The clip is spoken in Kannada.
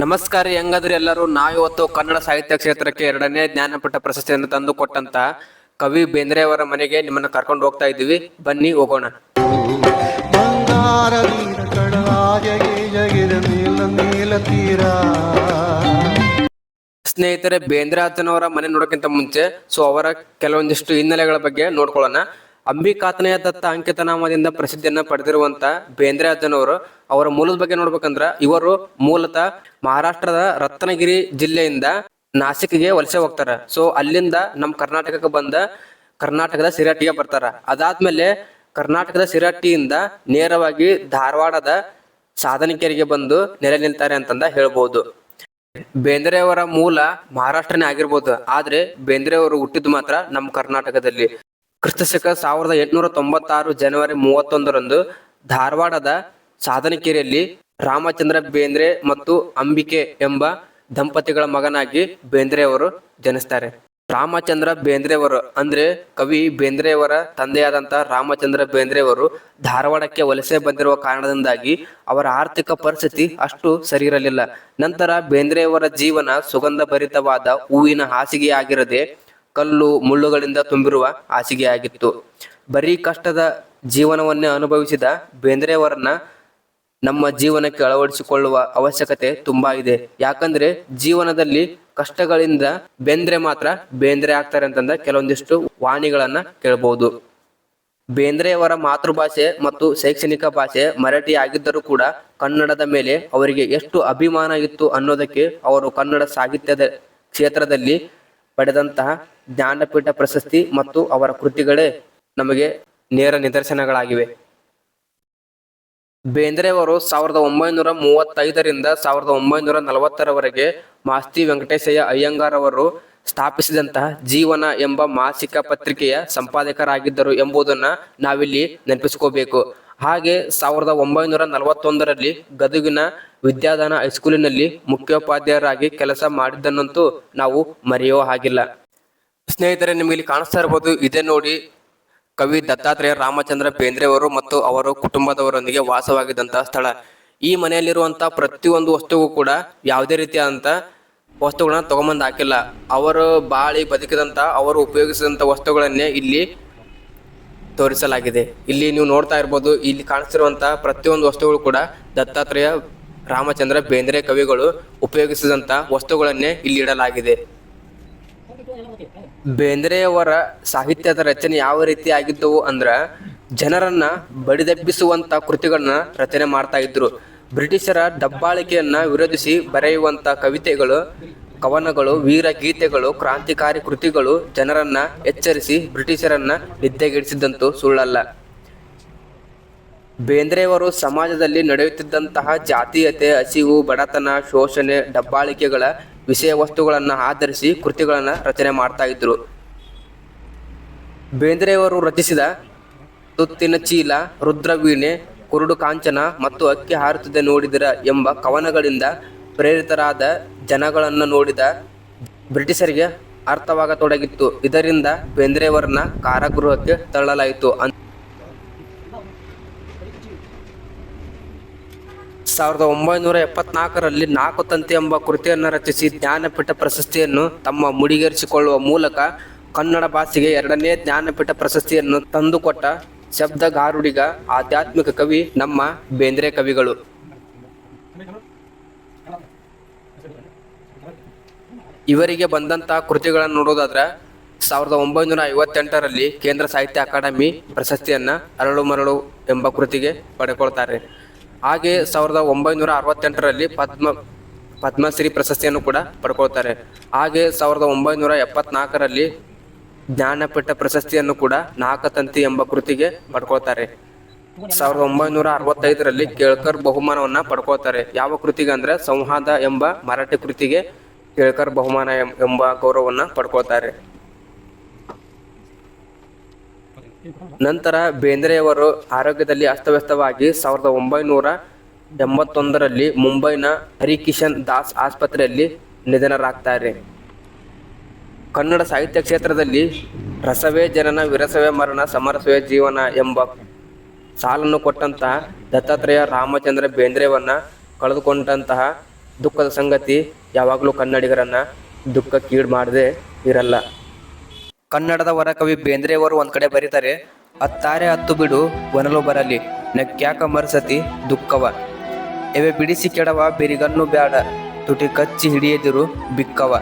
ನಮಸ್ಕಾರ ಹೆಂಗಾದ್ರೆ ಎಲ್ಲರೂ? ನಾವಿವತ್ತು ಕನ್ನಡ ಸಾಹಿತ್ಯ ಕ್ಷೇತ್ರಕ್ಕೆ ಎರಡನೇ ಜ್ಞಾನಪೀಠ ಪ್ರಶಸ್ತಿಯನ್ನು ತಂದು ಕೊಟ್ಟಂತ ಕವಿ ಬೇಂದ್ರೆ ಅವರ ಮನೆಗೆ ನಿಮ್ಮನ್ನ ಕರ್ಕೊಂಡು ಹೋಗ್ತಾ ಇದ್ದೀವಿ. ಬನ್ನಿ ಹೋಗೋಣ. ಸ್ನೇಹಿತರೆ ಬೇಂದ್ರೆ ಆತನವರ ಮನೆ ನೋಡೋಕ್ಕಿಂತ ಮುಂಚೆ ಸೊ ಅವರ ಕೆಲವೊಂದಿಷ್ಟು ಹಿನ್ನೆಲೆಗಳ ಬಗ್ಗೆ ನೋಡ್ಕೊಳ್ಳೋಣ. ಅಂಬಿಕಾತನೆಯ ದತ್ತ ಅಂಕಿತ ನಾಮದಿಂದ ಪ್ರಸಿದ್ಧಿಯನ್ನ ಪಡೆದಿರುವಂತ ಬೇಂದ್ರೆ ಅಜ್ಜನವರು ಅವರ ಮೂಲದ ಬಗ್ಗೆ ನೋಡ್ಬೇಕಂದ್ರ ಇವರು ಮೂಲತಃ ಮಹಾರಾಷ್ಟ್ರದ ರತ್ನಗಿರಿ ಜಿಲ್ಲೆಯಿಂದ ನಾಸಿಕ್ಗೆ ವಲಸೆ ಹೋಗ್ತಾರ. ಸೊ ಅಲ್ಲಿಂದ ನಮ್ಮ ಕರ್ನಾಟಕಕ್ಕೆ ಬಂದ ಕರ್ನಾಟಕದ ಸಿರಾಟಿಗೆ ಬರ್ತಾರ. ಅದಾದ್ಮೇಲೆ ಕರ್ನಾಟಕದ ಸಿರಾಟಿಯಿಂದ ನೇರವಾಗಿ ಧಾರವಾಡದ ಸಾಧನಿಕರಿಗೆ ಬಂದು ನೆಲೆ ನಿಲ್ತಾರೆ ಅಂತಂದ ಹೇಳ್ಬೋದು. ಬೇಂದ್ರೆ ಅವರ ಮೂಲ ಮಹಾರಾಷ್ಟ್ರನೇ ಆಗಿರ್ಬೋದು. ಆದ್ರೆ ಬೇಂದ್ರೆ ಅವರು ಹುಟ್ಟಿದ್ದು ಮಾತ್ರ ನಮ್ಮ ಕರ್ನಾಟಕದಲ್ಲಿ. ಕ್ರಿಸ್ತಶಕ ಸಾವಿರದ ಎಂಟುನೂರ ತೊಂಬತ್ತಾರು ಜನವರಿ ಮೂವತ್ತೊಂದರಂದು ಧಾರವಾಡದ ಸಾಧನಕೆರೆಯಲ್ಲಿ ರಾಮಚಂದ್ರ ಬೇಂದ್ರೆ ಮತ್ತು ಅಂಬಿಕೆ ಎಂಬ ದಂಪತಿಗಳ ಮಗನಾಗಿ ಬೇಂದ್ರೆಯವರು ಜನಿಸ್ತಾರೆ. ರಾಮಚಂದ್ರ ಬೇಂದ್ರೆಯವರು ಅಂದ್ರೆ ಕವಿ ಬೇಂದ್ರೆಯವರ ತಂದೆಯಾದಂತಹ ರಾಮಚಂದ್ರ ಬೇಂದ್ರೆಯವರು ಧಾರವಾಡಕ್ಕೆ ವಲಸೆ ಬಂದಿರುವ ಕಾರಣದಿಂದಾಗಿ ಅವರ ಆರ್ಥಿಕ ಪರಿಸ್ಥಿತಿ ಅಷ್ಟು ಸರಿ ಇರಲಿಲ್ಲ ನಂತರ ಬೇಂದ್ರೆಯವರ ಜೀವನ ಸುಗಂಧ ಭರಿತವಾದ ಹೂವಿನ ಹಾಸಿಗೆಯಾಗಿರದೆ ಕಲ್ಲು ಮುಳ್ಳುಗಳಿಂದ ತುಂಬಿರುವ ಹಾಸಿಗೆಯಾಗಿತ್ತು. ಬರೀ ಕಷ್ಟದ ಜೀವನವನ್ನೇ ಅನುಭವಿಸಿದ ಬೇಂದ್ರೆಯವರನ್ನ ನಮ್ಮ ಜೀವನಕ್ಕೆ ಅಳವಡಿಸಿಕೊಳ್ಳುವ ಅವಶ್ಯಕತೆ ತುಂಬಾ ಇದೆ. ಯಾಕಂದ್ರೆ ಜೀವನದಲ್ಲಿ ಕಷ್ಟಗಳಿಂದ ಬೇಂದ್ರೆ ಮಾತ್ರ ಬೇಂದ್ರೆ ಆಗ್ತಾರೆ ಅಂತಂದ ಕೆಲವೊಂದಿಷ್ಟು ವಾಣಿಗಳನ್ನ ಕೇಳಬಹುದು ಬೇಂದ್ರೆಯವರ ಮಾತೃಭಾಷೆ ಮತ್ತು ಶೈಕ್ಷಣಿಕ ಭಾಷೆ ಮರಾಠಿ ಆಗಿದ್ದರೂ ಕೂಡ ಕನ್ನಡದ ಮೇಲೆ ಅವರಿಗೆ ಎಷ್ಟು ಅಭಿಮಾನ ಇತ್ತು ಅನ್ನೋದಕ್ಕೆ ಅವರು ಕನ್ನಡ ಸಾಹಿತ್ಯದ ಕ್ಷೇತ್ರದಲ್ಲಿ ಪಡೆದಂತಹ ಜ್ಞಾನಪೀಠ ಪ್ರಶಸ್ತಿ ಮತ್ತು ಅವರ ಕೃತಿಗಳೇ ನಮಗೆ ನೇರ ನಿದರ್ಶನಗಳಾಗಿವೆ. ಬೇಂದ್ರೆಯವರು ಸಾವಿರದ ಒಂಬೈನೂರ ಮೂವತ್ತೈದರಿಂದ ಸಾವಿರದ ಒಂಬೈನೂರ ನಲವತ್ತರವರೆಗೆ ಮಾಸ್ತಿ ವೆಂಕಟೇಶಯ್ಯ ಅಯ್ಯಂಗಾರ್ ಅವರು ಸ್ಥಾಪಿಸಿದಂತಹ ಜೀವನ ಎಂಬ ಮಾಸಿಕ ಪತ್ರಿಕೆಯ ಸಂಪಾದಕರಾಗಿದ್ದರು ಎಂಬುದನ್ನು ನಾವಿಲ್ಲಿ ನೆನಪಿಸ್ಕೋಬೇಕು. ಹಾಗೆ ಸಾವಿರದ ಒಂಬೈನೂರ ನಲವತ್ತೊಂದರಲ್ಲಿ ಗದಗಿನ ವಿದ್ಯಾದಾನ ಹೈಸ್ಕೂಲಿನಲ್ಲಿ ಮುಖ್ಯೋಪಾಧ್ಯಾಯರಾಗಿ ಕೆಲಸ ಮಾಡಿದ್ದನ್ನಂತೂ ನಾವು ಮರೆಯೋ ಹಾಗಿಲ್ಲ. ಸ್ನೇಹಿತರೆ ನಿಮಗೆ ಇಲ್ಲಿ ಕಾಣಿಸ್ತಾ ಇರ್ಬೋದು, ಇದೇ ನೋಡಿ ಕವಿ ದತ್ತಾತ್ರೇಯ ರಾಮಚಂದ್ರ ಬೇಂದ್ರೆಯವರು ಮತ್ತು ಅವರ ಕುಟುಂಬದವರೊಂದಿಗೆ ವಾಸವಾಗಿದ್ದಂತಹ ಸ್ಥಳ. ಈ ಮನೆಯಲ್ಲಿರುವಂತಹ ಪ್ರತಿಯೊಂದು ವಸ್ತುವು ಕೂಡ ಯಾವುದೇ ರೀತಿಯಾದಂತ ವಸ್ತುಗಳನ್ನ ತಗೊಂಬಂದು ಹಾಕಿಲ್ಲ. ಅವರು ಬಾಳಿ ಬದುಕಿದಂತ ಅವರು ಉಪಯೋಗಿಸಿದಂತ ವಸ್ತುಗಳನ್ನೇ ಇಲ್ಲಿ ತೋರಿಸಲಾಗಿದೆ. ಇಲ್ಲಿ ನೀವು ನೋಡ್ತಾ ಇರ್ಬೋದು, ಇಲ್ಲಿ ಕಾಣಿಸ್ತಿರುವಂತಹ ಪ್ರತಿಯೊಂದು ವಸ್ತುಗಳು ಕೂಡ ದತ್ತಾತ್ರೇಯ ರಾಮಚಂದ್ರ ಬೇಂದ್ರೆ ಕವಿಗಳು ಉಪಯೋಗಿಸಿದಂತ ವಸ್ತುಗಳನ್ನೇ ಇಲ್ಲಿ ಇಡಲಾಗಿದೆ. ಬೇಂದ್ರೆಯವರ ಸಾಹಿತ್ಯದ ರಚನೆ ಯಾವ ರೀತಿ ಆಗಿದ್ದವು ಅಂದ್ರ, ಜನರನ್ನ ಬಡಿದೆಬ್ಬಿಸುವಂತ ಕೃತಿಗಳನ್ನ ರಚನೆ ಮಾಡ್ತಾ ಇದ್ರು. ಬ್ರಿಟಿಷರ ದಬ್ಬಾಳಿಕೆಯನ್ನ ವಿರೋಧಿಸಿ ಬರೆಯುವಂತ ಕವಿತೆಗಳು ಕವನಗಳು, ವೀರ ಗೀತೆಗಳು, ಕ್ರಾಂತಿಕಾರಿ ಕೃತಿಗಳು ಜನರನ್ನ ಎಚ್ಚರಿಸಿ ಬ್ರಿಟಿಷರನ್ನ ನಿದ್ದೆಗೆಡಿಸಿದಂತೂ ಸುಳ್ಳಲ್ಲ. ಬೇಂದ್ರೆಯವರು ಸಮಾಜದಲ್ಲಿ ನಡೆಯುತ್ತಿದ್ದಂತಹ ಜಾತೀಯತೆ, ಹಸಿವು, ಬಡತನ, ಶೋಷಣೆ ಡಬ್ಬಾಳಿಕೆಗಳ ವಿಷಯ ವಸ್ತುಗಳನ್ನ ಆಧರಿಸಿ ಕೃತಿಗಳನ್ನು ರಚನೆ ಮಾಡ್ತಾ ಇದ್ರು. ಬೇಂದ್ರೆಯವರು ರಚಿಸಿದ ತುತ್ತಿನ ಚೀಲ ರುದ್ರವೀಣೆ ಕುರುಡು ಕಾಂಚನ ಮತ್ತು ಅಕ್ಕಿ ಹಾರುತ್ತದೆ ನೋಡಿದಿರ ಎಂಬ ಕವನಗಳಿಂದ ಪ್ರೇರಿತರಾದ ಜನಗಳನ್ನು ನೋಡಿದ ಬ್ರಿಟಿಷರಿಗೆ ಅರ್ಥವಾಗತೊಡಗಿತ್ತು. ಇದರಿಂದ ಬೇಂದ್ರೆಯವರನ್ನ ಕಾರಾಗೃಹಕ್ಕೆ ತಳ್ಳಲಾಯಿತು. ಸಾವಿರದ ಒಂಬೈನೂರ ಎಪ್ಪತ್ನಾಲ್ಕರಲ್ಲಿ ನಾಲ್ಕು ತಂತಿ ಎಂಬ ಕೃತಿಯನ್ನು ರಚಿಸಿ ಜ್ಞಾನಪೀಠ ಪ್ರಶಸ್ತಿಯನ್ನು ತಮ್ಮ ಮುಡಿಗೇರಿಸಿಕೊಳ್ಳುವ ಮೂಲಕ ಕನ್ನಡ ಭಾಷೆಗೆ ಎರಡನೇ ಜ್ಞಾನಪೀಠ ಪ್ರಶಸ್ತಿಯನ್ನು ತಂದುಕೊಟ್ಟ ಶಬ್ದಗಾರುಡಿಗ ಆಧ್ಯಾತ್ಮಿಕ ಕವಿ ನಮ್ಮ ಬೇಂದ್ರೆ ಕವಿಗಳು. ಇವರಿಗೆ ಬಂದಂತಹ ಕೃತಿಗಳನ್ನು ನೋಡೋದಾದ್ರೆ ಸಾವಿರದ ಒಂಬೈನೂರ ಐವತ್ತೆಂಟರಲ್ಲಿ ಕೇಂದ್ರ ಸಾಹಿತ್ಯ ಅಕಾಡೆಮಿ ಪ್ರಶಸ್ತಿಯನ್ನ ಅರಳು ಮರಳು ಎಂಬ ಕೃತಿಗೆ ಪಡೆಕೊಳ್ತಾರೆ. ಹಾಗೆ ಸಾವಿರದ ಒಂಬೈನೂರ ಅರವತ್ತೆಂಟರಲ್ಲಿ ಪದ್ಮ, ಪದ್ಮಶ್ರೀ ಪ್ರಶಸ್ತಿಯನ್ನು ಕೂಡ ಪಡ್ಕೊಳ್ತಾರೆ. ಹಾಗೆ ಸಾವಿರದ ಒಂಬೈನೂರ ಎಪ್ಪತ್ನಾಲ್ಕರಲ್ಲಿ ಜ್ಞಾನಪೀಠ ಪ್ರಶಸ್ತಿಯನ್ನು ಕೂಡ ನಾಕತಂತಿ ಎಂಬ ಕೃತಿಗೆ ಪಡ್ಕೊಳ್ತಾರೆ. ಸಾವಿರದ ಒಂಬೈನೂರ ಅರವತ್ತೈದರಲ್ಲಿ ಕೇಳ್ಕರ್ ಬಹುಮಾನವನ್ನ ಪಡ್ಕೊಳ್ತಾರೆ. ಯಾವ ಕೃತಿಗೆ ಅಂದ್ರೆ ಸಂವಾದ ಎಂಬ ಮರಾಠಿ ಕೃತಿಗೆ ಕೇಳ್ಕರ್ ಬಹುಮಾನ ಎಂಬ ಗೌರವವನ್ನ ಪಡ್ಕೊಳ್ತಾರೆ. ನಂತರ ಬೇಂದ್ರೆಯವರು ಆರೋಗ್ಯದಲ್ಲಿ ಅಸ್ತವ್ಯಸ್ತವಾಗಿ ಸಾವಿರದ ಒಂಬೈನೂರ ಎಂಬತ್ತೊಂದರಲ್ಲಿ ಮುಂಬೈನ ಹರಿಕಿಶನ್ ದಾಸ್ ಆಸ್ಪತ್ರೆಯಲ್ಲಿ ನಿಧನರಾಗ್ತಾರೆ. ಕನ್ನಡ ಸಾಹಿತ್ಯ ಕ್ಷೇತ್ರದಲ್ಲಿ ರಸವೇ ಜನನ, ವಿರಸವೇ ಮರಣ, ಸಮರಸವೇ ಜೀವನ ಎಂಬ ಸಾಲನ್ನು ಕೊಟ್ಟಂತಹ ದತ್ತಾತ್ರೇಯ ರಾಮಚಂದ್ರ ಬೇಂದ್ರೆಯವನ್ನ ಕಳೆದುಕೊಂಡಂತಹ ದುಃಖದ ಸಂಗತಿ ಯಾವಾಗಲೂ ಕನ್ನಡಿಗರನ್ನ ದುಃಖಕ್ಕೀಡು ಮಾಡದೆ ಇರಲ್ಲ. ಕನ್ನಡದ ವರಕವಿ ಬೇಂದ್ರೆಯವರು ಒಂದ್ ಕಡೆ ಬರೀತಾರೆ ಹತ್ತಾರೆ ಹತ್ತು ಬಿಡು, ಒನಲು ಬರಲಿ, ನಕ್ಯಾಕ ಮರ್ಸತಿ ದುಃಖವ. ಎವೆ ಬಿಡಿಸಿ ಕೆಡವ, ಬಿರಿಗನ್ನು ಬ್ಯಾಡ, ತುಟಿ ಕಚ್ಚಿ ಹಿಡಿಯದಿರು, ಬಿಕ್ಕವ.